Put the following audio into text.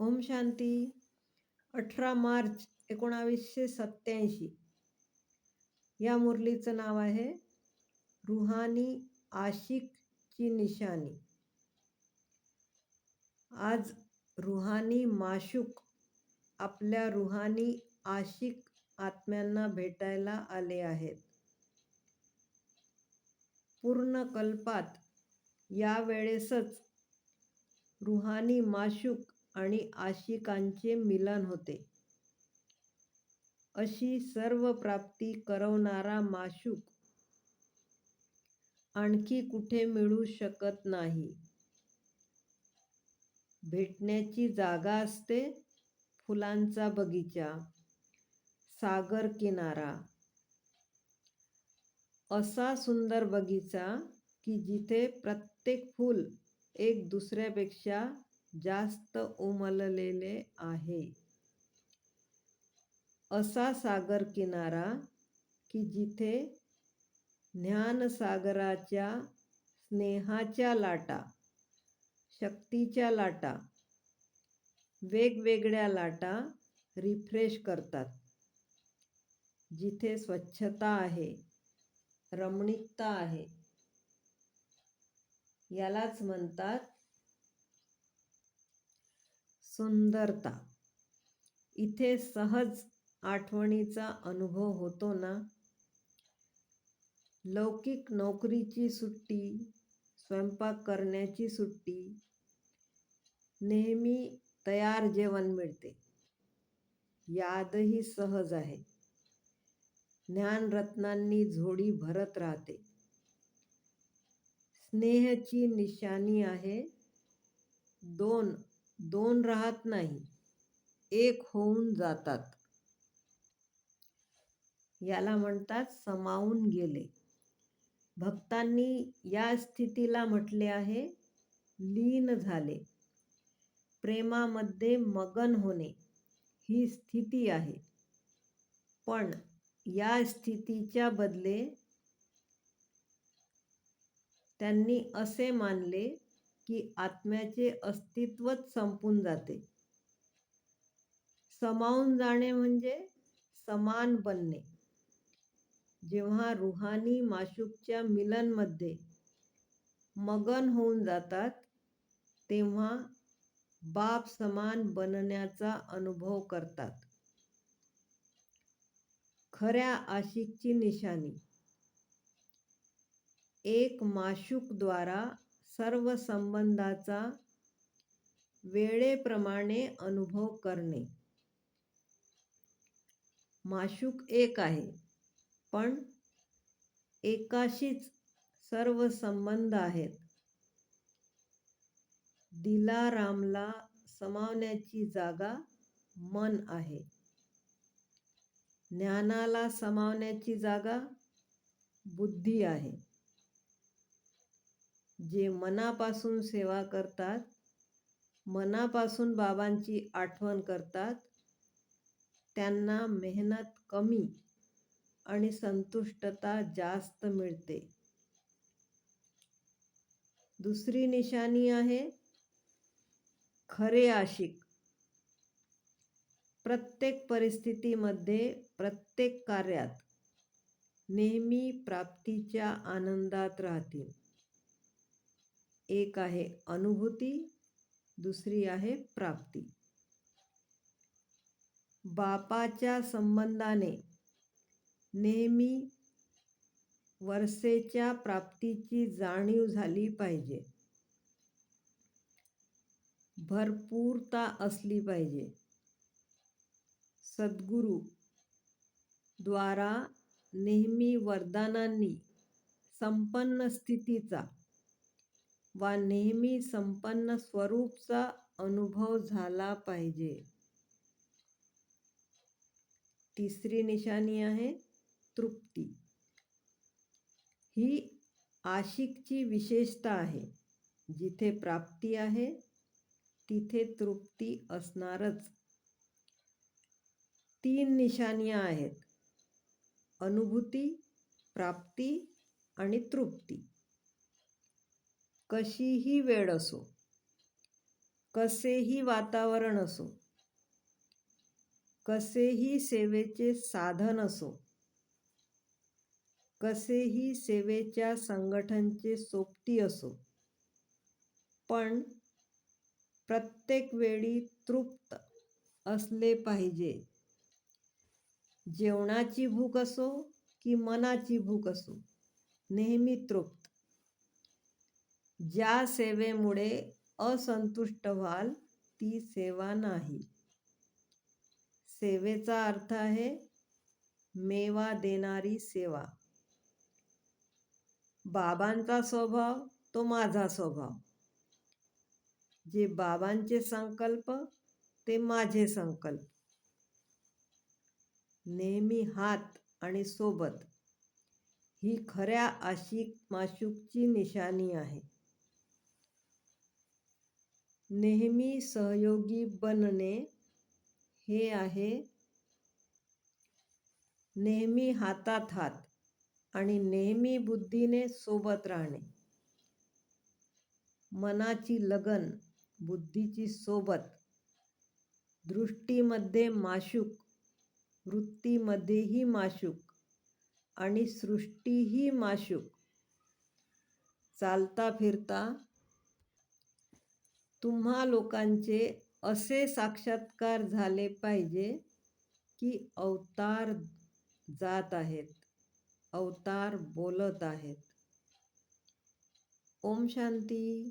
ओम शांती. अठरा मार्च एकोणावीसशे सत्याऐंशी या मुरलीचं नाव आहे रुहानी आशिकची निशाणी. आज रुहानी माशुक आपल्या रुहानी आशिक आत्म्यांना भेटायला आले आहेत. पूर्ण कल्पात या वेळेसच रुहानी माशुक आणि आशिकांचे मिलन होते. अशी सर्व प्राप्ती करवणारा माशूक आणखी कुठे मिळू शकत नाही. भेटण्याची जागा असते फुलांचा बगीचा सागर किनारा. असा सुंदर बगीचा की जिथे प्रत्येक फूल एक दुसऱ्यापेक्षा जास्त उमललेले आहे. असा सागर किनारा की जिथे ज्ञानसागराच्या स्नेहाच्या लाटा शक्तीच्या लाटा वेगवेगळ्या लाटा रिफ्रेश करतात. जिथे स्वच्छता आहे रमणीकता आहे. यालाच म्हणतात सुंदरता. इथे सहज आठवणीचा अनुभव होतो ना? लौकिक नोकरीची सुट्टी स्वयंपाक करण्याची सुट्टी नेहमी तयार जेवण मिळते. यादही सहज आहे. ज्ञानरत्नांनी झोडी भरत राहते. स्नेहची निशाणी आहे दोन दोन राहत नाही एक होऊन जातात. याला म्हणतात समावून गेले. भक्तांनी या स्थितीला म्हटले आहे लीन झाले. प्रेमामध्ये मगन होणे ही स्थिती आहे. पण या स्थितीच्या बदले त्यांनी असे मानले की आत्म्याचे अस्तित्वच संपून जाते. समावून जाणे म्हणजे समान बनणे. जेव्हा रुहानी माशूकच्या मिलनमध्ये मगन होऊन जातात तेव्हा बाप समान बनण्याचा अनुभव करतात. खऱ्या आशिकची निशाणी. एक माशुकद्वारा सर्व संबंधाचा वेळेप्रमाणे अनुभव करणे. माशूक एक आहे पण एकाशीच सर्व संबंध आहेत. दिलारामला समावण्याची जागा मन आहे. ज्ञानाला समावण्याची जागा बुद्धी आहे. जे मनापासून सेवा करतात मनापासून बाबांची आठवण करतात त्यांना मेहनत कमी आणि संतुष्टता जास्त मिळते. दुसरी निशाणी आहे खरे आशिक. प्रत्येक परिस्थितीमध्ये प्रत्येक कार्यात नेहमी प्राप्तीच्या आनंदात राहतील. एक आहे अनुभूती दुसरी आहे प्राप्ती. बापाच्या संबंधाने नेहमी वर्षेच्या प्राप्तीची जाणीव झाली पाहिजे. भरपूरता असली पाहिजे. सद्गुरू द्वारा नेहमी वरदानांनी संपन्न स्थितीचा वा नेहमी संपन्न स्वरूपचा अनुभव झाला पाहिजे. तिसरी निशाणी आहे तृप्ती. ही आशिकची विशेषता आहे. जिथे प्राप्ती आहे तिथे तृप्ती असणारच. तीन निशानिया आहेत. अनुभूती प्राप्ती आणि तृप्ती. कशीही वेळ असो कसेही वातावरण असो कसेही सेवेचे साधन असो कसेही सेवेच्या संगठनचे सोबती असो पण प्रत्येक वेळी तृप्त असले पाहिजे. जेवणाची भूक असो की मनाची भूक असो नेहमी तृप्त. ज्या सेवेमुळे असंतुष्ट व्हाल ती सेवा नाही. सेवेचा अर्थ आहे मेवा देणारी सेवा. बाबांचा स्वभाव तो माझा स्वभाव. जे बाबांचे संकल्प ते माझे संकल्प. नेहमी हात आणि सोबत. ही खऱ्या आशिक माशूकची निशाणी आहे. नेहमी सहयोगी बनणे हे आहे. नेहमी हातात हात आणि नेहमी बुद्धीने सोबत राहणे. मनाची लगन बुद्धीची सोबत दृष्टीमध्ये माशूक वृत्तीमध्येही माशूक आणि सृष्टीही माशूक. चालता फिरता तुम्हा लोकांचे असे साक्षात्कार झाले पाहिजे की अवतार जात आहेत अवतार बोलत आहेत. ओम शांती.